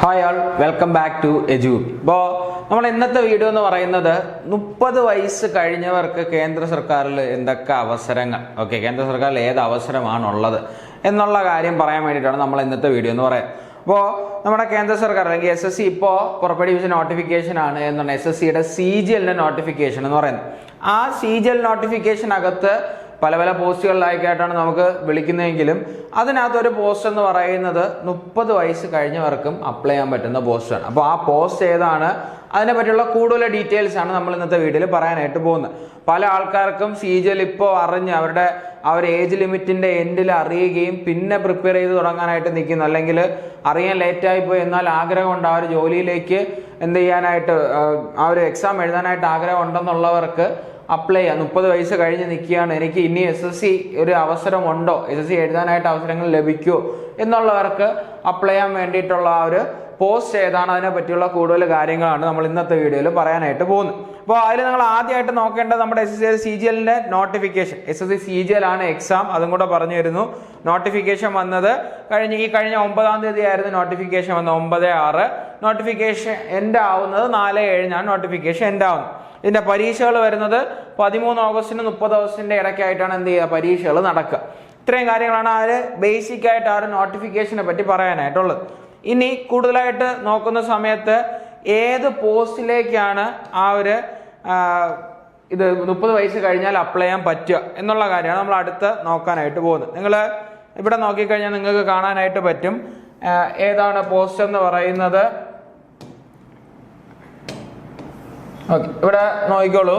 Hi all welcome back to Edu ഇപ്പോൾ നമ്മൾ ഇന്നത്തെ വീഡിയോ എന്ന് പറയുന്നത് മുപ്പത് വയസ്സ് കഴിഞ്ഞവർക്ക് കേന്ദ്ര സർക്കാരിൽ എന്തൊക്കെ അവസരങ്ങൾ? ഓക്കെ കേന്ദ്ര സർക്കാരിൽ ഏത് അവസരമാണുള്ളത് എന്നുള്ള കാര്യം പറയാൻ വേണ്ടിയിട്ടാണ് നമ്മൾ ഇന്നത്തെ വീഡിയോ എന്ന് പറയുന്നത് അപ്പോൾ നമ്മുടെ കേന്ദ്ര സർക്കാർ അല്ലെങ്കിൽ എസ് എസ് സി ഇപ്പോൾ പുറപ്പെടുവിച്ച നോട്ടിഫിക്കേഷൻ ആണ് എന്നാണ് എസ് എസ് സിയുടെ സി ജി എല്ലിന്റെ നോട്ടിഫിക്കേഷൻ എന്ന് പറയുന്നത്. ആ സി ജി എൽ നോട്ടിഫിക്കേഷനകത്ത് പല പല പോസ്റ്റുകളിലായിട്ടാണ് നമുക്ക് വിളിക്കുന്നതെങ്കിലും അതിനകത്തൊരു പോസ്റ്റ് എന്ന് പറയുന്നത് മുപ്പത് വയസ്സ് കഴിഞ്ഞവർക്കും അപ്ലൈ ചെയ്യാൻ പറ്റുന്ന പോസ്റ്റാണ് അപ്പോൾ ആ പോസ്റ്റ് ഏതാണ്? അതിനെ പറ്റിയുള്ള കൂടുതൽ ഡീറ്റെയിൽസ് ആണ് നമ്മൾ ഇന്നത്തെ വീഡിയോയിൽ പറയാനായിട്ട് പോകുന്നത്. പല ആൾക്കാർക്കും സി ജിയിൽ ഇപ്പോൾ അറിഞ്ഞ് അവരുടെ അവർ ഏജ് ലിമിറ്റിന്റെ എൻഡിൽ അറിയുകയും പിന്നെ പ്രിപ്പയർ ചെയ്ത് തുടങ്ങാനായിട്ട് നിൽക്കുന്നു. അല്ലെങ്കിൽ അറിയാൻ ലേറ്റായി പോയി എന്നാൽ ആഗ്രഹമുണ്ട് ആ ഒരു ജോലിയിലേക്ക് എന്ത് ചെയ്യാനായിട്ട് ആ ഒരു എക്സാം എഴുതാനായിട്ട് ആഗ്രഹം ഉണ്ടെന്നുള്ളവർക്ക് അപ്ലൈ ചെയ്യാം. മുപ്പത് വയസ്സ് കഴിഞ്ഞ് നിൽക്കുകയാണ്. എനിക്ക് ഇനി എസ് എസ് സി ഒരു അവസരമുണ്ടോ? എസ് എസ് സി എഴുതാനായിട്ട് അവസരങ്ങൾ ലഭിക്കുമോ എന്നുള്ളവർക്ക് അപ്ലൈ ചെയ്യാൻ വേണ്ടിയിട്ടുള്ള ആ ഒരു പോസ്റ്റ് ഏതാണ് അതിനെ പറ്റിയുള്ള കൂടുതൽ കാര്യങ്ങളാണ് നമ്മൾ ഇന്നത്തെ വീഡിയോയിൽ പറയാനായിട്ട് പോകുന്നത്. അപ്പോൾ അതിൽ നിങ്ങൾ ആദ്യമായിട്ട് നോക്കേണ്ടത് നമ്മുടെ എസ് എസ് സി ജി എല്ലിന്റെ notification S S C C G L ആണ് എക്സാം അതും കൂടെ പറഞ്ഞു തരുന്നു. നോട്ടിഫിക്കേഷൻ വന്നത് കഴിഞ്ഞ ഈ കഴിഞ്ഞ ഒമ്പതാം തീയതി ആയിരുന്നു നോട്ടിഫിക്കേഷൻ വന്നത്. ഒമ്പത് ആറ്. നോട്ടിഫിക്കേഷൻ എൻഡ് ആവുന്നത് നാല് ഏഴിനാണ് നോട്ടിഫിക്കേഷൻ എൻഡ് ആവുന്നത്. ഇതിന്റെ പരീക്ഷകൾ വരുന്നത് പതിമൂന്ന് ഓഗസ്റ്റിന് മുപ്പത് ഓഗസ്റ്റിന്റെ ഇടയ്ക്കായിട്ടാണ് എന്ത് ചെയ്യുക? പരീക്ഷകൾ നടക്കുക. ഇത്രയും കാര്യങ്ങളാണ് ആ ബേസിക് ആയിട്ട് ആ ഒരു നോട്ടിഫിക്കേഷനെ പറ്റി പറയാനായിട്ടുള്ളത്. ഇനി കൂടുതലായിട്ട് നോക്കുന്ന സമയത്ത് ഏത് പോസ്റ്റിലേക്കാണ് ആ ഒരു ഇത് മുപ്പത് വയസ്സ് കഴിഞ്ഞാൽ അപ്ലൈ ചെയ്യാൻ പറ്റുക എന്നുള്ള കാര്യമാണ് നമ്മൾ അടുത്ത് നോക്കാനായിട്ട് പോകുന്നത്. നിങ്ങൾ ഇവിടെ നോക്കിക്കഴിഞ്ഞാൽ നിങ്ങൾക്ക് കാണാനായിട്ട് പറ്റും. ഏതാണ് പോസ്റ്റ് എന്ന് പറയുന്നത്? ഓക്കെ ഇവിടെ നോക്കിക്കോളൂ.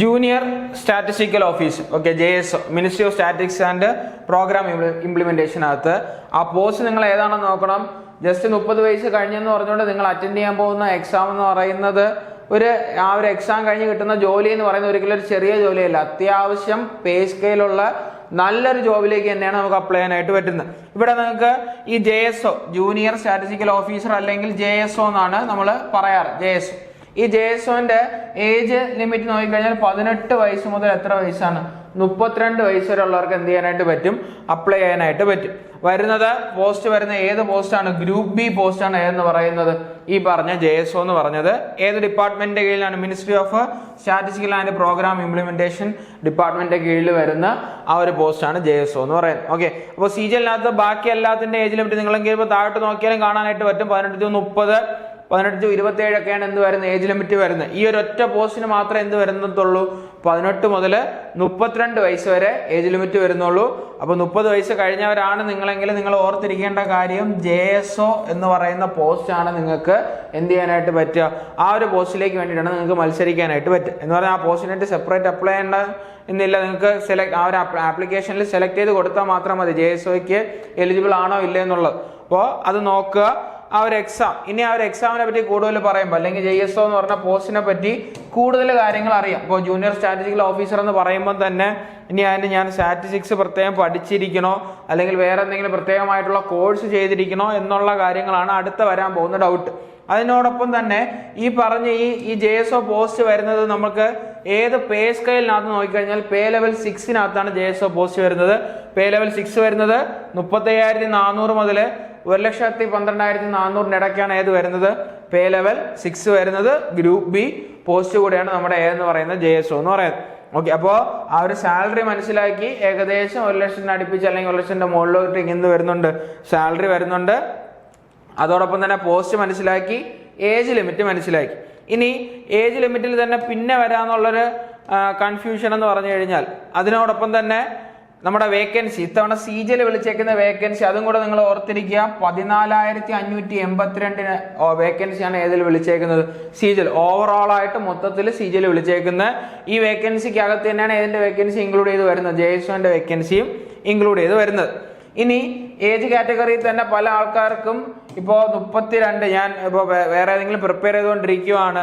Junior statistical office okay J S ministry of statics and programme ഇംപ്ലിമെന്റേഷനകത്ത് ആ പോസ്റ്റ് നിങ്ങൾ ഏതാണെന്ന് നോക്കണം? ജസ്റ്റ് മുപ്പത് വയസ്സ് കഴിഞ്ഞെന്ന് പറഞ്ഞുകൊണ്ട് നിങ്ങൾ അറ്റൻഡ് ചെയ്യാൻ പോകുന്ന എക്സാം എന്ന് പറയുന്നത് ഒരു ആ ഒരു എക്സാം കഴിഞ്ഞ് കിട്ടുന്ന ജോലി എന്ന് പറയുന്നത് ഒരിക്കലും ഒരു ചെറിയ ജോലിയല്ല. അത്യാവശ്യം പേ സ്കെയിലുള്ള നല്ലൊരു ജോബിലേക്ക് തന്നെയാണ് നമുക്ക് അപ്ലൈ ചെയ്യാനായിട്ട് പറ്റുന്നത്. ഇവിടെ നിങ്ങൾക്ക് ഈ J S O junior statistical officer അല്ലെങ്കിൽ ജെ എസ് ഒ എന്നാണ് നമ്മൾ പറയാറ്. ജെ എസ് ഒ ഈ ജയസോന്റെ ഏജ് ലിമിറ്റ് നോക്കിക്കഴിഞ്ഞാൽ പതിനെട്ട് വയസ്സ് മുതൽ എത്ര വയസ്സാണ്? മുപ്പത്തിരണ്ട് വയസ്സ് വരെ ഉള്ളവർക്ക് എന്ത് ചെയ്യാനായിട്ട് പറ്റും? അപ്ലൈ ചെയ്യാനായിട്ട് പറ്റും. വരുന്നത് പോസ്റ്റ് വരുന്ന ഏത് പോസ്റ്റാണ് ഗ്രൂപ്പ് ബി പോസ്റ്റാണ് ഏതെന്ന് പറയുന്നത്? ഈ പറഞ്ഞ ജെ എസ് എന്ന് പറഞ്ഞത് ഏത് ഡിപ്പാർട്ട്മെന്റിന്റെ കീഴിലാണ്? Ministry of statistical and programme implementation ഡിപ്പാർട്ട്മെന്റിന്റെ കീഴിൽ വരുന്ന ആ ഒരു പോസ്റ്റാണ് ജെ എസ് എന്ന് പറയുന്നത്. ഓക്കെ അപ്പോൾ സി ജി അല്ലാത്ത ബാക്കി എല്ലാത്തിന്റെ ഏജ് ലിമിറ്റ് നിങ്ങളെങ്കിലും ഇപ്പോൾ താഴോട്ട് നോക്കിയാലും കാണാനായിട്ട് പറ്റും. പതിനെട്ട് മുപ്പത് പതിനെട്ട് ടു ഇരുപത്തി ഏഴൊക്കെയാണ് എന്ത് വരുന്നത്? ഏജ് ലിമിറ്റ് വരുന്നത്. ഈ ഒരു ഒറ്റ പോസ്റ്റിന് മാത്രമേ എന്ത് വരുന്നതുള്ളൂ പതിനെട്ട് മുതൽ മുപ്പത്തിരണ്ട് വയസ്സ് വരെ ഏജ് ലിമിറ്റ് വരുന്നുള്ളൂ. അപ്പോൾ മുപ്പത് വയസ്സ് കഴിഞ്ഞവരാണ് നിങ്ങളെങ്കിൽ നിങ്ങൾ ഓർത്തിരിക്കേണ്ട കാര്യം ജെ എസ് ഒ എന്ന് പറയുന്ന പോസ്റ്റാണ് നിങ്ങൾക്ക് എന്ത് ചെയ്യാനായിട്ട് പറ്റുക. ആ ഒരു പോസ്റ്റിലേക്ക് വേണ്ടിയിട്ടാണ് നിങ്ങൾക്ക് മത്സരിക്കാനായിട്ട് പറ്റുക. എന്ന് പറഞ്ഞാൽ ആ പോസ്റ്റിനായിട്ട് സെപ്പറേറ്റ് അപ്ലൈ ചെയ്യേണ്ട എന്നില്ല. നിങ്ങൾക്ക് സെലക്ട് ആ ഒരു ആപ്ലിക്കേഷനിൽ സെലക്ട് ചെയ്ത് കൊടുത്താൽ മാത്രം മതി. ജെ എസ് ഒക്ക് എലിജിബിൾ ആണോ ഇല്ലേ എന്നുള്ളത്. അപ്പോൾ അത് നോക്കുക. ആ ഒരു എക്സാം ഇനി ആ ഒരു എക്സാമിനെ പറ്റി കൂടുതൽ പറയുമ്പോൾ അല്ലെങ്കിൽ ജെ എസ് ഒ എന്ന് പറഞ്ഞ പോസ്റ്റിനെ പറ്റി കൂടുതൽ കാര്യങ്ങൾ അറിയാം. ഇപ്പോൾ ജൂനിയർ സ്റ്റാറ്റിസ്റ്റിക്കൽ ഓഫീസർ എന്ന് പറയുമ്പോൾ തന്നെ ഇനി അതിന് ഞാൻ സ്റ്റാറ്റിസ്റ്റിക്സ് പ്രത്യേകം പഠിച്ചിരിക്കണോ അല്ലെങ്കിൽ വേറെ എന്തെങ്കിലും പ്രത്യേകമായിട്ടുള്ള കോഴ്സ് ചെയ്തിരിക്കണോ എന്നുള്ള കാര്യങ്ങളാണ് അടുത്ത വരാൻ പോകുന്ന ഡൗട്ട് അതിനോടൊപ്പം തന്നെ ഈ പറഞ്ഞ ഈ ഈ ജെ എസ് ഒ പോസ്റ്റ് വരുന്നത് നമുക്ക് ഏത് പേ സ്കെയിലിനകത്ത് നോക്കിക്കഴിഞ്ഞാൽ പേ ലെവൽ സിക്സിനകത്താണ് ജെ എസ് ഒ പോസ്റ്റ് വരുന്നത്. പേ ലെവൽ സിക്സ് വരുന്നത് മുപ്പത്തയ്യായിരത്തി നാനൂറ് മുതൽ ഒരു ലക്ഷത്തി പന്ത്രണ്ടായിരത്തി നാനൂറിന് ഇടയ്ക്കാണ് ഏത് വരുന്നത്? പേ ലെവൽ സിക്സ് വരുന്നത്. ഗ്രൂപ്പ് ബി പോസ്റ്റ് കൂടെയാണ് നമ്മുടെ ഏതെന്ന് പറയുന്നത് ജെ എസ് ഒ എന്ന് പറയുന്നത്. ഓക്കെ അപ്പോൾ ആ ഒരു സാലറി മനസ്സിലാക്കി ഏകദേശം ഒരു ലക്ഷത്തിന് അടുപ്പിച്ച് അല്ലെങ്കിൽ ഒരു ലക്ഷത്തിന്റെ മുകളിലോട്ട് ഇങ്ങനെ വരുന്നുണ്ട്. സാലറി വരുന്നുണ്ട്. അതോടൊപ്പം തന്നെ പോസ്റ്റ് മനസ്സിലാക്കി ഏജ് ലിമിറ്റ് മനസ്സിലാക്കി. ഇനി ഏജ് ലിമിറ്റിൽ തന്നെ പിന്നെ വരാന്നുള്ളൊരു കൺഫ്യൂഷൻ എന്ന് പറഞ്ഞു കഴിഞ്ഞാൽ അതിനോടൊപ്പം തന്നെ നമ്മുടെ വേക്കൻസി ഇത്തവണ സീജൽ വിളിച്ചേക്കുന്ന വേക്കൻസി അതും കൂടെ നിങ്ങൾ ഓർത്തിരിക്കുക. പതിനാലായിരത്തി അഞ്ഞൂറ്റി എൺപത്തിരണ്ടിന് വേക്കൻസിയാണ് ഏതിൽ വിളിച്ചേക്കുന്നത്? സീജൽ ഓവറോൾ ആയിട്ട് മൊത്തത്തിൽ സി ജിയിൽ വിളിച്ചേക്കുന്ന ഈ വേക്കൻസിക്ക് അകത്ത് തന്നെയാണ് ഏതിന്റെ വേക്കൻസി ഇൻക്ലൂഡ് ചെയ്ത് വരുന്നത്. ജയസ്വന്റെ വേക്കൻസിയും ഇൻക്ലൂഡ് ചെയ്ത് വരുന്നത്. ഇനി ഏജ് കാറ്റഗറിയിൽ തന്നെ പല ആൾക്കാർക്കും ഇപ്പോൾ മുപ്പത്തിരണ്ട് ഞാൻ ഇപ്പോൾ വേറെ ഏതെങ്കിലും പ്രിപ്പയർ ചെയ്തുകൊണ്ടിരിക്കുവാണ്.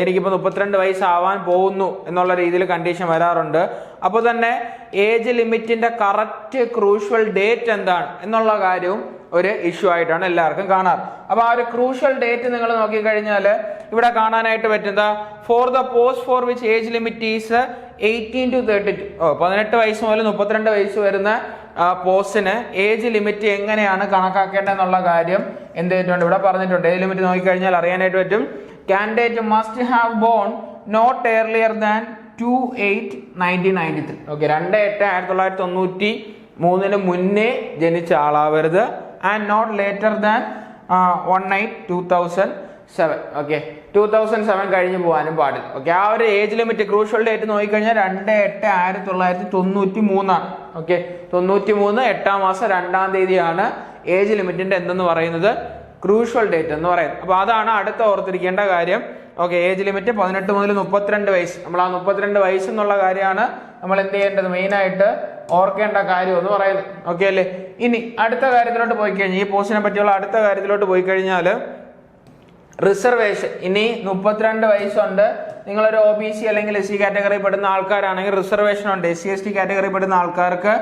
എനിക്കിപ്പോൾ മുപ്പത്തിരണ്ട് വയസ്സാവാൻ പോകുന്നു എന്നുള്ള രീതിയിൽ കണ്ടീഷൻ വരാറുണ്ട്. അപ്പോൾ തന്നെ ഏജ് ലിമിറ്റിന്റെ കറക്റ്റ് ക്രൂഷ്യൽ ഡേറ്റ് എന്താണ് എന്നുള്ള കാര്യവും ഒരു ഇഷ്യൂ ആയിട്ടാണ് എല്ലാവർക്കും കാണാറ്. അപ്പോൾ ആ ഒരു ക്രൂഷ്യൽ ഡേറ്റ് നിങ്ങൾ നോക്കിക്കഴിഞ്ഞാൽ ഇവിടെ കാണാനായിട്ട് പറ്റുന്ന for the post for which age limit is eighteen to thirty two oh പതിനെട്ട് വയസ്സ് മുതൽ മുപ്പത്തിരണ്ട് വയസ്സ് വരുന്ന പോസ്റ്റിന് ഏജ് ലിമിറ്റ് എങ്ങനെയാണ് കണക്കാക്കേണ്ടതെന്നുള്ള കാര്യം എന്ത് ചെയ്തിട്ടുണ്ട്? ഇവിടെ പറഞ്ഞിട്ടുണ്ട്. ഏജ് ലിമിറ്റ് നോക്കിക്കഴിഞ്ഞാൽ അറിയാനായിട്ട് പറ്റും. Candidate must have born not earlier than two eight nineteen ninety three okay രണ്ട് എട്ട് ആയിരത്തി തൊള്ളായിരത്തി തൊണ്ണൂറ്റി മൂന്നിന് മുന്നേ ജനിച്ച ആളാവരുത്. And not later than one nine two thousand seven okay two thousand seven കഴിഞ്ഞ് പോകാനും പാടില്ല. ഓക്കെ ആ ഒരു ഏജ് ലിമിറ്റ് ക്രൂഷ്യൽ ഡേറ്റ് നോക്കിക്കഴിഞ്ഞാൽ രണ്ട് എട്ട് ആയിരത്തി തൊള്ളായിരത്തി തൊണ്ണൂറ്റി മൂന്നാണ് ഓക്കെ തൊണ്ണൂറ്റി മൂന്ന് എട്ടാം മാസം രണ്ടാം തീയതിയാണ് ഏജ് ലിമിറ്റിന്റെ എന്തെന്ന് പറയുന്നത്? ക്രൂഷ്യൽ ഡേറ്റ് എന്ന് പറയുന്നത്. അപ്പോൾ അതാണ് അടുത്ത ഓർത്തിരിക്കേണ്ട കാര്യം. ഓക്കെ ഏജ് ലിമിറ്റ് പതിനെട്ട് മുതൽ മുപ്പത്തിരണ്ട് വയസ്സ്. നമ്മൾ ആ മുപ്പത്തിരണ്ട് വയസ്സ് എന്നുള്ള കാര്യമാണ് നമ്മൾ എന്ത് ചെയ്യേണ്ടത്? മെയിനായിട്ട് ഓർക്കേണ്ട കാര്യം എന്ന് പറയുന്നത്. ഓക്കെ അല്ലേ? ഇനി അടുത്ത കാര്യത്തിലോട്ട് പോയി കഴിഞ്ഞാൽ ഈ പോസ്റ്റിനെ പറ്റിയുള്ള അടുത്ത കാര്യത്തിലോട്ട് പോയി കഴിഞ്ഞാൽ റിസർവേഷൻ ഇനി മുപ്പത്തിരണ്ട് വയസ്സുണ്ട്. നിങ്ങളൊരു ഒ ബി സി അല്ലെങ്കിൽ എസ് സി കാറ്റഗറി പെടുന്ന ആൾക്കാരാണെങ്കിൽ റിസർവേഷൻ ഉണ്ട്. S C S T category പെടുന്ന ആൾക്കാർക്ക്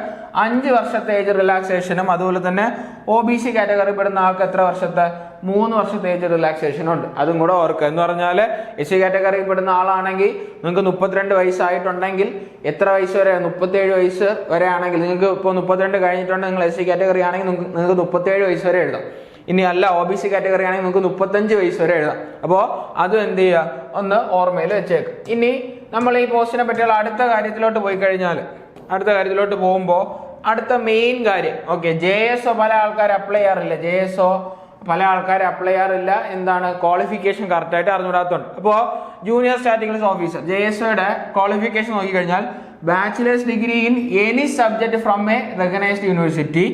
അഞ്ച് വർഷത്തെ ഏജ് റിലാക്സേഷനും അതുപോലെ തന്നെ ഒ ബി സി കാറ്റഗറി പെടുന്ന ആൾക്ക് എത്ര വർഷത്തെ? മൂന്ന് വർഷത്തെ ഏജ് റിലാക്സേഷൻ ഉണ്ട്. അതും കൂടെ ഓർക്കുക. എന്ന് പറഞ്ഞാൽ എസ് സി കാറ്റഗറി പെടുന്ന ആളാണെങ്കിൽ നിങ്ങൾക്ക് മുപ്പത്തിരണ്ട് വയസ്സായിട്ടുണ്ടെങ്കിൽ എത്ര വയസ്സ് വരെ? മുപ്പത്തേഴ് വയസ്സ് വരെ ആണെങ്കിൽ നിങ്ങൾക്ക് ഇപ്പോൾ മുപ്പത്തിരണ്ട് കഴിഞ്ഞിട്ടുണ്ടെങ്കിൽ നിങ്ങൾ എസ് സി കാറ്റഗറി ആണെങ്കിൽ നിങ്ങൾക്ക് നിങ്ങൾക്ക് മുപ്പത്തേഴ് വയസ്സ് വരെ എഴുതാം. ഇനി അല്ല ഒ ബി സി കാറ്റഗറി ആണെങ്കിൽ നമുക്ക് മുപ്പത്തഞ്ച് വയസ്സ് വരെ എഴുതാം. അപ്പോൾ അതും എന്ത് ചെയ്യുക? ഒന്ന് ഓർമ്മയിൽ വെച്ചേക്ക്. ഇനി നമ്മൾ ഈ പോസ്റ്റിനെ പറ്റിയുള്ള അടുത്ത കാര്യത്തിലോട്ട് പോയി കഴിഞ്ഞാൽ അടുത്ത കാര്യത്തിലോട്ട് പോകുമ്പോൾ അടുത്ത മെയിൻ കാര്യം. ഓക്കെ ജെ എസ് ഒ പല ആൾക്കാർ അപ്ലൈ ചെയ്യാറില്ല. ജെ എസ് ഒ പല ആൾക്കാർ അപ്ലൈ ചെയ്യാറില്ല. എന്താണ്? ക്വാളിഫിക്കേഷൻ കറക്റ്റായിട്ട് അറിഞ്ഞുകൂടാത്തതുണ്ട് അപ്പോൾ junior statistical officer J S ഒയുടെ ക്വാളിഫിക്കേഷൻ നോക്കിക്കഴിഞ്ഞാൽ bachelor's degree in any subject from a recognised university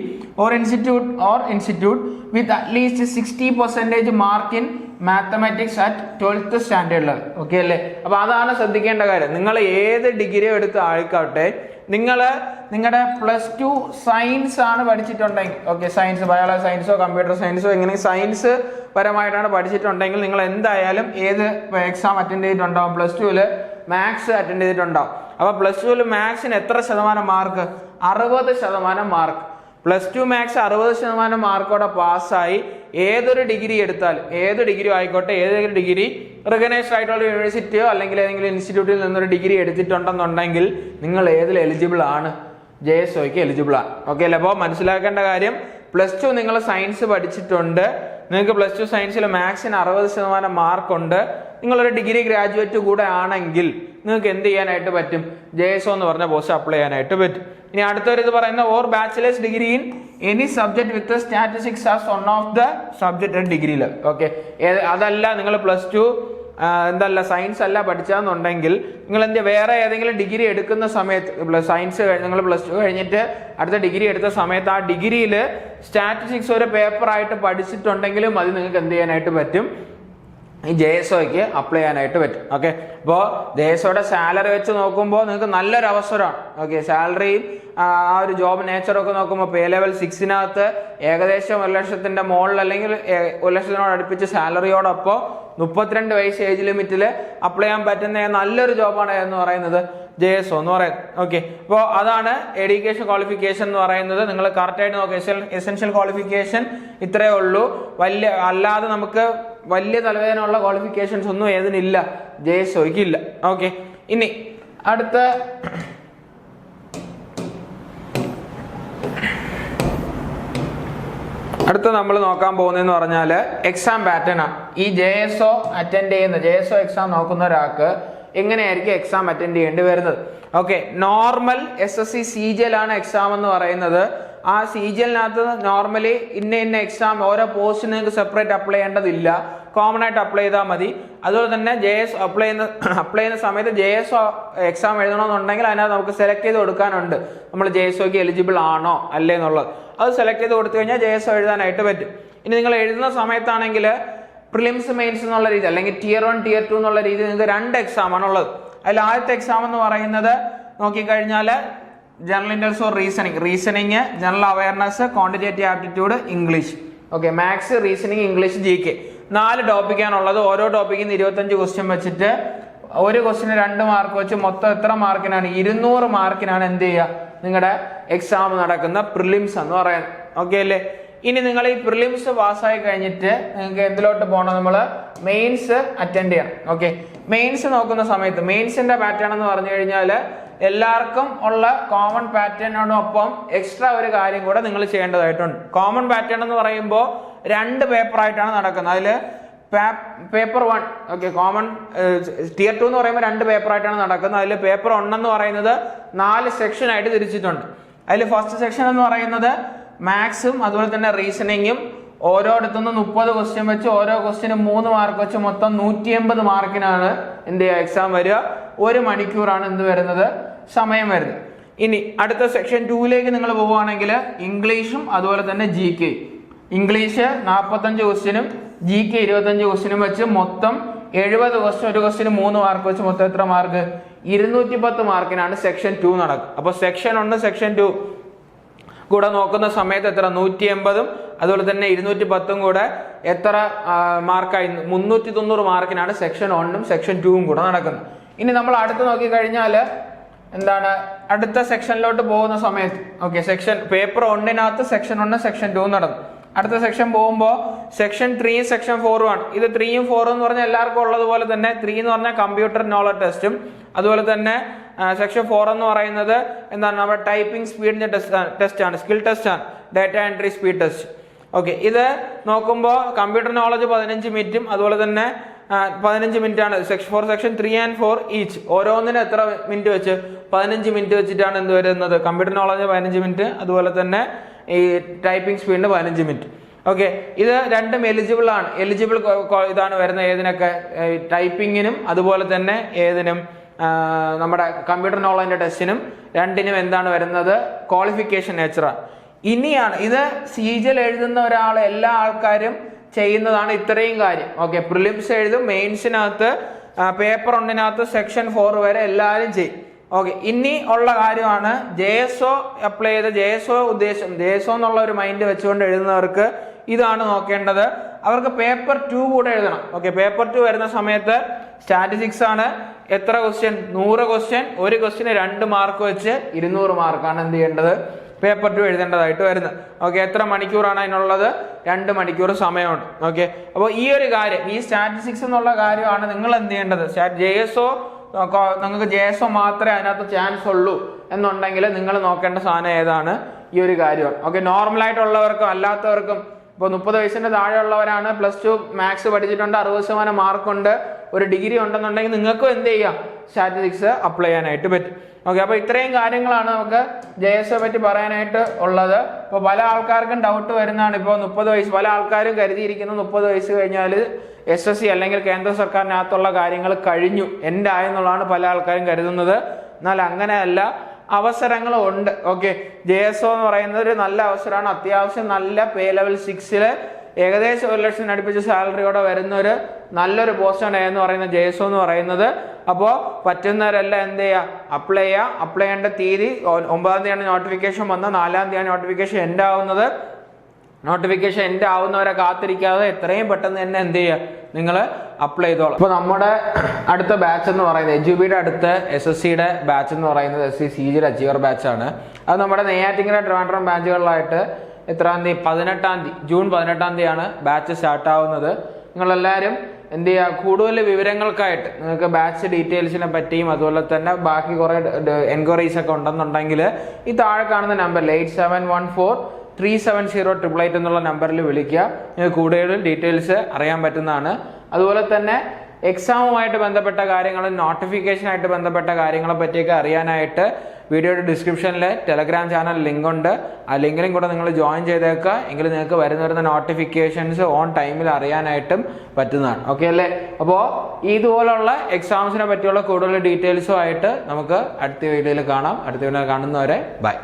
or institute or institute with at least sixty percentage mark in mathematics at twelfth standard level okay അല്ലേ? അപ്പൊ അതാണ് ശ്രദ്ധിക്കേണ്ട കാര്യം. നിങ്ങൾ ഏത് degree എടുത്ത ആൾക്കാട്ടെ നിങ്ങൾ നിങ്ങളുടെ പ്ലസ് ടു സയൻസ് ആണ് പഠിച്ചിട്ടുണ്ടെങ്കിൽ ഓക്കെ സയൻസ് ബയോളജി സയൻസോ കമ്പ്യൂട്ടർ സയൻസോ ഇങ്ങനെ സയൻസ് പരമായിട്ടാണ് പഠിച്ചിട്ടുണ്ടെങ്കിൽ നിങ്ങൾ എന്തായാലും ഏത് എക്സാം അറ്റൻഡ് ചെയ്തിട്ടുണ്ടാവും? പ്ലസ് ടുവിൽ മാത്സ് അറ്റൻഡ് ചെയ്തിട്ടുണ്ടാവും. അപ്പോൾ പ്ലസ് ടുവിൽ മാത്സിന് എത്ര ശതമാനം മാർക്ക് അറുപത് ശതമാനം മാർക്ക് പ്ലസ് ടു മാത്സ് അറുപത് ശതമാനം മാർക്കോടെ പാസ്സായി. ഏതൊരു ഡിഗ്രി എടുത്താലും ഏത് ഡിഗ്രി ആയിക്കോട്ടെ ഏതെങ്കിലും ഡിഗ്രി റെഗനൈസ്ഡ് ആയിട്ടുള്ള യൂണിവേഴ്സിറ്റിയോ അല്ലെങ്കിൽ ഏതെങ്കിലും ഇൻസ്റ്റിറ്റ്യൂട്ടിൽ നിന്നൊരു ഡിഗ്രി എടുത്തിട്ടുണ്ടെന്നുണ്ടെങ്കിൽ നിങ്ങൾ ഏതിൽ എലിജിബിൾ ആണ്? ജെ എസ് ഒക്ക് എലിജിബിൾ ആണ് ഓക്കെ അല്ലേ? അപ്പോൾ മനസ്സിലാക്കേണ്ട കാര്യം പ്ലസ് ടു നിങ്ങൾ സയൻസ് പഠിച്ചിട്ടുണ്ട്. നിങ്ങൾക്ക് പ്ലസ് ടു സയൻസിൽ മാത്സിന് അറുപത് ശതമാനം മാർക്കുണ്ട് നിങ്ങളൊരു ഡിഗ്രി ഗ്രാജുവേറ്റ് കൂടെ ആണെങ്കിൽ നിങ്ങൾക്ക് എന്ത് ചെയ്യാനായിട്ട് പറ്റും? ജെ എസ് എന്ന് പറഞ്ഞ പോസ്റ്റ് അപ്ലൈ ചെയ്യാനായിട്ട് പറ്റും. ഇനി അടുത്തൊരു ഇത് പറയുന്ന or bachelor's degree in any subject with statistics as one of the subject degree level okay അതല്ല നിങ്ങൾ പ്ലസ് ടു എന്തല്ല സയൻസ് അല്ല പഠിച്ചതെന്നുണ്ടെങ്കിൽ നിങ്ങൾ എന്ത് വേറെ ഏതെങ്കിലും ഡിഗ്രി എടുക്കുന്ന സമയത്ത് സയൻസ് നിങ്ങൾ പ്ലസ് ടു കഴിഞ്ഞിട്ട് അടുത്ത ഡിഗ്രി എടുത്ത സമയത്ത് ആ ഡിഗ്രിയിൽ സ്റ്റാറ്റിസ്റ്റിക്സ് ഒരു പേപ്പറായിട്ട് പഠിച്ചിട്ടുണ്ടെങ്കിലും അത് നിങ്ങൾക്ക് എന്ത് ചെയ്യാനായിട്ട് പറ്റും? ഈ ജെ എസ് ഒക്ക് അപ്ലൈ ചെയ്യാനായിട്ട് പറ്റും. ഓക്കെ അപ്പോൾ ജെ എസ് ഒയുടെ സാലറി വെച്ച് നോക്കുമ്പോൾ നിങ്ങൾക്ക് നല്ലൊരു അവസരമാണ്. ഓക്കെ സാലറിയും ആ ഒരു ജോബ് നേച്ചറൊക്കെ നോക്കുമ്പോൾ പേ ലെവൽ സിക്സിനകത്ത് ഏകദേശം ഒരു ലക്ഷത്തിന്റെ മുകളിൽ അല്ലെങ്കിൽ ഒരു ലക്ഷത്തിനോട് അടുപ്പിച്ച് സാലറിയോടൊപ്പം മുപ്പത്തിരണ്ട് വയസ്സ് ഏജ് ലിമിറ്റിൽ അപ്ലൈ ചെയ്യാൻ പറ്റുന്ന നല്ലൊരു ജോബാണ് എന്ന് പറയുന്നത് ജെ എസ് ഒ എന്ന് പറയുന്നത്. ഓക്കെ അപ്പോൾ അതാണ് എഡ്യൂക്കേഷൻ ക്വാളിഫിക്കേഷൻ എന്ന് പറയുന്നത്. നിങ്ങൾ കറക്റ്റായിട്ട് നോക്കുക എസെൻഷ്യൽ ക്വാളിഫിക്കേഷൻ ഇത്രയേ ഉള്ളൂ. വലിയ അല്ലാതെ നമുക്ക് വലിയ തലവേദനയുള്ള ക്വാളിഫിക്കേഷൻസ് ഒന്നും ഏതിനില്ല. ജെ എസ് ഒക്ക് ഇല്ല ഓക്കെ ഇനി അടുത്ത അടുത്ത നമ്മൾ നോക്കാൻ പോകുന്നതെന്ന് പറഞ്ഞാൽ എക്സാം പാറ്റേൺ ആണ് ഈ ജെ എസ് ഒ അറ്റൻഡ് ചെയ്യുന്ന ജെ എസ് ഒ എക്സാം നോക്കുന്ന ഒരാൾക്ക് എങ്ങനെയായിരിക്കും എക്സാം അറ്റൻഡ് ചെയ്യേണ്ടി വരുന്നത്? Okay normal S S C C G L ആണ് എക്സാം എന്ന് പറയുന്നത്. ആ സി ജി എല്ലിനകത്ത് നോർമലി ഇന്ന ഇന്ന എക്സാം ഓരോ പോസ്റ്റിന് നിങ്ങൾക്ക് സെപ്പറേറ്റ് അപ്ലൈ ചെയ്യേണ്ടതില്ല. കോമൺ ആയിട്ട് അപ്ലൈ ചെയ്താൽ മതി. അതുപോലെ തന്നെ ജെ എസ് അപ്ലൈ ചെയ്യുന്ന അപ്ലൈ ചെയ്യുന്ന സമയത്ത് ജെ എസ് എക്സാം എഴുതണമെന്നുണ്ടെങ്കിൽ അതിനകത്ത് നമുക്ക് സെലക്ട് ചെയ്ത് കൊടുക്കാനുണ്ട്. നമ്മൾ ജെ എസ് ഒക്ക് എലിജിബിൾ ആണോ അല്ലേ എന്നുള്ളത്. അത് സെലക്ട് ചെയ്ത് കൊടുത്തു കഴിഞ്ഞാൽ ജെ എസ് എഴുതാനായിട്ട് പറ്റും. ഇനി നിങ്ങൾ എഴുതുന്ന സമയത്താണെങ്കിൽ പ്രിലിംസ് മെയിൻസ് എന്നുള്ള രീതി അല്ലെങ്കിൽ ടിയർ വൺ ടിയർ ടു എന്നുള്ള രീതി നിങ്ങൾക്ക് രണ്ട് എക്സാം ആണുള്ളത്. അതിൽ ആദ്യത്തെ എക്സാം എന്ന് പറയുന്നത് നോക്കിക്കഴിഞ്ഞാൽ general intelligence or reasoning reasoning general awareness quantitative aptitude English okay maths reasoning English G K നാല് ടോപ്പിക്കാണുള്ളത് ഓരോ ടോപ്പിക്കിൽ നിന്ന് ഇരുപത്തഞ്ച് ക്വസ്റ്റ്യൻ വെച്ചിട്ട് ഒരു ക്വസ്റ്റിന് രണ്ട് മാർക്ക് വെച്ച് മൊത്തം എത്ര മാർക്കിനാണ് ഇരുന്നൂറ് മാർക്കിനാണ് എന്ത് ചെയ്യുക? നിങ്ങളുടെ എക്സാം നടക്കുന്ന പ്രിലിംസ് എന്ന് പറയുന്നത്. ഓക്കെ അല്ലേ? ഇനി നിങ്ങൾ ഈ പ്രിലിംസ് പാസ്സായി കഴിഞ്ഞിട്ട് നിങ്ങൾക്ക് എന്തിലോട്ട് പോകണം നമ്മൾ മെയിൻസ് അറ്റൻഡ് ചെയ്യണം. ഓക്കെ മെയിൻസ് നോക്കുന്ന സമയത്ത് മെയിൻസിന്റെ പാറ്റേൺ എന്ന് പറഞ്ഞു കഴിഞ്ഞാൽ എല്ലാവർക്കും ഉള്ള കോമൺ പാറ്റേണിനോടൊപ്പം എക്സ്ട്രാ ഒരു കാര്യം കൂടെ നിങ്ങൾ ചെയ്യേണ്ടതായിട്ടുണ്ട്. കോമൺ പാറ്റേൺ എന്ന് പറയുമ്പോൾ രണ്ട് പേപ്പറായിട്ടാണ് നടക്കുന്നത്. അതിൽ paper one okay common tier two എന്ന് പറയുമ്പോൾ രണ്ട് പേപ്പറായിട്ടാണ് നടക്കുന്നത്. അതിൽ പേപ്പർ എന്ന് പറയുന്നത് നാല് സെക്ഷനായിട്ട് തിരിച്ചിട്ടുണ്ട്. അതിൽ ഫസ്റ്റ് സെക്ഷൻ എന്ന് പറയുന്നത് മാത്സും അതുപോലെ തന്നെ റീസണിങ്ങും ഓരോടത്തുനിന്ന് മുപ്പത് ക്വസ്റ്റ്യൻ വെച്ച് ഓരോ ക്വസ്റ്റ്യനും മൂന്ന് മാർക്ക് വെച്ച് മൊത്തം നൂറ്റി എൺപത് മാർക്കിനാണ് എന്ത് ചെയ്യുക? എക്സാം വരിക. ഒരു മണിക്കൂറാണ് എന്ത് വരുന്നത്? സമയം വരുന്നത് ഇനി അടുത്ത സെക്ഷൻ ടൂവിലേക്ക് നിങ്ങൾ പോവുകയാണെങ്കിൽ ഇംഗ്ലീഷും അതുപോലെ തന്നെ ജി കെ ഇംഗ്ലീഷ് നാൽപ്പത്തഞ്ച് ക്വസ്റ്റ്യനും ജി കെ ഇരുപത്തഞ്ച് ക്വസ്റ്റ്യനും വെച്ച് മൊത്തം എഴുപത് ക്വസ്റ്റ്യൻ ഒരു ക്വസ്റ്റ്യന് മൂന്ന് മാർക്ക് വെച്ച് മൊത്തം എത്ര മാർക്ക് ഇരുന്നൂറ്റി പത്ത് മാർക്കിനാണ് സെക്ഷൻ ടു നടക്കുക അപ്പോൾ സെക്ഷൻ ഒന്ന് സെക്ഷൻ ടു കൂടെ നോക്കുന്ന സമയത്ത് എത്ര? നൂറ്റി എൺപതും അതുപോലെ തന്നെ ഇരുന്നൂറ്റി പത്തും കൂടെ എത്ര മാർക്കായി മുന്നൂറ്റി തൊണ്ണൂറ് മാർക്കിനാണ് സെക്ഷൻ ഒന്നും സെക്ഷൻ ടുവും കൂടെ നടക്കുന്നത്. ഇനി നമ്മൾ അടുത്ത് നോക്കിക്കഴിഞ്ഞാൽ എന്താണ്? അടുത്ത സെക്ഷനിലോട്ട് പോകുന്ന സമയത്ത്. ഓക്കെ സെക്ഷൻ പേപ്പർ ഒന്നിനകത്ത് സെക്ഷൻ ഒന്ന് സെക്ഷൻ ടു നടന്നു. അടുത്ത സെക്ഷൻ പോകുമ്പോൾ സെക്ഷൻ ത്രീയും സെക്ഷൻ ഫോറും ആണ് ഇത് ത്രീയും ഫോറും എന്ന് പറഞ്ഞാൽ എല്ലാവർക്കും ഉള്ളതുപോലെ തന്നെ ത്രീ എന്ന് പറഞ്ഞാൽ കമ്പ്യൂട്ടർ നോളജ് ടെസ്റ്റും അതുപോലെ തന്നെ സെക്ഷൻ ഫോർ എന്ന് പറയുന്നത് എന്താണ്? നമ്മുടെ ടൈപ്പിംഗ് സ്പീഡിന്റെ ടെസ്റ്റ് ആണ് സ്കിൽ ടെസ്റ്റ് ആണ് data entry speed test okay ഇത് നോക്കുമ്പോൾ കമ്പ്യൂട്ടർ നോളജ് പതിനഞ്ച് മിനിറ്റും അതുപോലെ തന്നെ പതിനഞ്ച് മിനിറ്റ് ആണ് section four section three and four each ഓരോന്നിനും എത്ര മിനിറ്റ് വെച്ച്? പതിനഞ്ച് മിനിറ്റ് വെച്ചിട്ടാണ് എന്ത് വരുന്നത്? കമ്പ്യൂട്ടർ നോളജ് പതിനഞ്ച് മിനിറ്റ് അതുപോലെ തന്നെ ഈ ടൈപ്പിംഗ് സ്പീഡിന് പതിനഞ്ച് മിനിറ്റ്. ഓക്കെ ഇത് രണ്ടും എലിജിബിൾ ആണ്. എലിജിബിൾ ഇതാണ് വരുന്നത് ഏതിനൊക്കെ? ടൈപ്പിങ്ങിനും അതുപോലെ തന്നെ ഏതിനും നമ്മുടെ കമ്പ്യൂട്ടർ നോളജിന്റെ ടെസ്റ്റിനും രണ്ടിനും എന്താണ് വരുന്നത്? ക്വാളിഫിക്കേഷൻ നേച്ചറാണ് ഇനിയാണ് ഇത് സീജൽ എഴുതുന്ന ഒരാൾ എല്ലാ ആൾക്കാരും ചെയ്യുന്നതാണ് ഇത്രയും കാര്യം. ഓക്കെ പ്രിലിംസ് എഴുതും മെയിൻസിനകത്ത് പേപ്പർ ഒന്നിനകത്ത് സെക്ഷൻ ഫോർ വരെ എല്ലാവരും ചെയ്യും. ഓക്കെ ഇനി ഉള്ള കാര്യമാണ് ജെ എസ് ഒ അപ്ലൈ ചെയ്ത ജെ എസ് ഒ ഉദ്ദേശം. ജെ എസ് ഒ എന്നുള്ള ഒരു മൈൻഡ് വെച്ചുകൊണ്ട് എഴുതുന്നവർക്ക് ഇതാണ് നോക്കേണ്ടത്. അവർക്ക് പേപ്പർ ടു കൂടെ എഴുതണം. ഓക്കെ പേപ്പർ ടു വരുന്ന സമയത്ത് സ്റ്റാറ്റിസ്റ്റിക്സ് ആണ്. എത്ര ക്വസ്റ്റ്യൻ നൂറ് ക്വസ്റ്റ്യൻ ഒരു ക്വസ്റ്റ്യന് രണ്ട് മാർക്ക് വെച്ച് ഇരുന്നൂറ് മാർക്കാണ് എന്ത് ചെയ്യേണ്ടത്? പേപ്പർ ടു എഴുതേണ്ടതായിട്ട് വരുന്നത് ഓക്കെ എത്ര മണിക്കൂറാണ് അതിനുള്ളത്? രണ്ട് മണിക്കൂർ സമയമുണ്ട്. ഓക്കെ അപ്പോൾ ഈ ഒരു കാര്യം ഈ സ്റ്റാറ്റിസ്റ്റിക്സ് എന്നുള്ള കാര്യമാണ് നിങ്ങൾ എന്ത് ചെയ്യേണ്ടത്? ജെ എസ് ഒ നിങ്ങൾക്ക് ജെ എസ് ഒ മാത്രമേ അതിനകത്ത് ചാൻസ് ഉള്ളൂ എന്നുണ്ടെങ്കിൽ നിങ്ങൾ നോക്കേണ്ട സാധനം ഏതാണ്? ഈ ഒരു കാര്യമാണ്. ഓക്കെ നോർമലായിട്ടുള്ളവർക്കും അല്ലാത്തവർക്കും ഇപ്പോൾ മുപ്പത് വയസ്സിന് താഴെയുള്ളവരാണ് പ്ലസ് ടു മാത്സ് പഠിച്ചിട്ടുണ്ട് അറുപത് ശതമാനം മാർക്കുണ്ട് ഒരു ഡിഗ്രി ഉണ്ടെന്നുണ്ടെങ്കിൽ നിങ്ങൾക്കും എന്ത് ചെയ്യാം? സ്റ്റാറ്റിസ്റ്റിക്സ് അപ്ലൈ ചെയ്യാനായിട്ട് പറ്റും. ഓക്കെ അപ്പോൾ ഇത്രയും കാര്യങ്ങളാണ് നമുക്ക് ജെ എസ് പറ്റി പറയാനായിട്ട് ഉള്ളത്. ഇപ്പോൾ പല ആൾക്കാർക്കും ഡൗട്ട് വരുന്നതാണ്. ഇപ്പോൾ മുപ്പത് വയസ്സ് പല ആൾക്കാരും കരുതിയിരിക്കുന്നു മുപ്പത് വയസ്സ് കഴിഞ്ഞാൽ എസ് എസ് സി അല്ലെങ്കിൽ കേന്ദ്ര സർക്കാരിനകത്തുള്ള കാര്യങ്ങൾ കഴിഞ്ഞു. എന്റെ ആയെന്നുള്ളതാണ് പല ആൾക്കാരും കരുതുന്നത്. എന്നാൽ അങ്ങനെയല്ല അവസരങ്ങളും ഉണ്ട്. ഓക്കെ ജെ എസ് ഒ എന്ന് പറയുന്നത് ഒരു നല്ല അവസരമാണ്. അത്യാവശ്യം നല്ല പേ ലെവൽ സിക്സിൽ ഏകദേശം ഒരു ലക്ഷം അടുപ്പിച്ച് സാലറിയോടെ വരുന്ന ഒരു നല്ലൊരു പോസ്റ്റാണ് എന്ന് പറയുന്ന ജെ എസ് ഒ എന്ന് പറയുന്നത്. അപ്പോൾ പറ്റുന്നവരല്ല എന്ത് ചെയ്യുക അപ്ലൈ ചെയ്യുക അപ്ലൈ ചെയ്യേണ്ട തീയതി ഒമ്പതാം തീയതിയാണ് നോട്ടിഫിക്കേഷൻ വന്നത്. നാലാം തീയതിയാണ് നോട്ടിഫിക്കേഷൻ എൻഡ് ആവുന്നത് നോട്ടിഫിക്കേഷൻ എൻഡ് ആവുന്നവരെ കാത്തിരിക്കാതെ എത്രയും പെട്ടെന്ന് തന്നെ എന്ത് ചെയ്യുക നിങ്ങൾ അപ്ലൈ ചെയ്തോളാം. ഇപ്പോൾ നമ്മുടെ അടുത്ത ബാച്ച് എന്ന് പറയുന്നത് എച്ച് ബിയുടെ അടുത്ത എസ് എസ് സിയുടെ ബാച്ച് എന്ന് പറയുന്നത് എസ് സി സി ജിയുടെ അച്ചീവർ ബാച്ചാണ് അത് നമ്മുടെ നെയ്യാറ്റിങ്ങര ട്രിവാൻഡ്രം ബാച്ചുകളിലായിട്ട് എത്രാം തീയതി? പതിനെട്ടാം തീയതി. ജൂൺ പതിനെട്ടാം തീയതിയാണ് ബാച്ച് സ്റ്റാർട്ട് ആവുന്നത്. നിങ്ങളെല്ലാവരും എന്ത് ചെയ്യുക കൂടുതൽ വിവരങ്ങൾക്കായിട്ട് നിങ്ങൾക്ക് ബാച്ച് ഡീറ്റെയിൽസിനെ പറ്റിയും അതുപോലെ തന്നെ ബാക്കി കുറേ എൻക്വയറീസ് ഒക്കെ ഉണ്ടെന്നുണ്ടെങ്കിൽ ഈ താഴെ കാണുന്ന നമ്പറിൽ eight seven one four three seven zero triple eight എന്നുള്ള നമ്പറിൽ വിളിക്കുക. നിങ്ങൾക്ക് കൂടുതൽ ഡീറ്റെയിൽസ് അറിയാൻ പറ്റുന്നതാണ്. അതുപോലെ തന്നെ എക്സാമുമായിട്ട് ബന്ധപ്പെട്ട കാര്യങ്ങളും നോട്ടിഫിക്കേഷനായിട്ട് ബന്ധപ്പെട്ട കാര്യങ്ങളെ പറ്റിയൊക്കെ അറിയാനായിട്ട് വീഡിയോയുടെ ഡിസ്ക്രിപ്ഷനിൽ ടെലഗ്രാം ചാനൽ ലിങ്ക് ഉണ്ട്. ആ ലിങ്കിലും കൂടെ നിങ്ങൾ ജോയിൻ ചെയ്തേക്കുക. എങ്കിൽ നിങ്ങൾക്ക് വരുന്ന വരുന്ന നോട്ടിഫിക്കേഷൻസ് ഓൺ ടൈമിൽ അറിയാനായിട്ടും പറ്റുന്നതാണ്. ഓക്കെ അല്ലേ? അപ്പോൾ ഇതുപോലുള്ള എക്സാംസിനെ പറ്റിയുള്ള കൂടുതൽ ഡീറ്റെയിൽസും ആയിട്ട് നമുക്ക് അടുത്ത വീഡിയോയിൽ കാണാം. അടുത്ത വീഡിയോയിൽ കാണുന്നവരെ ബൈ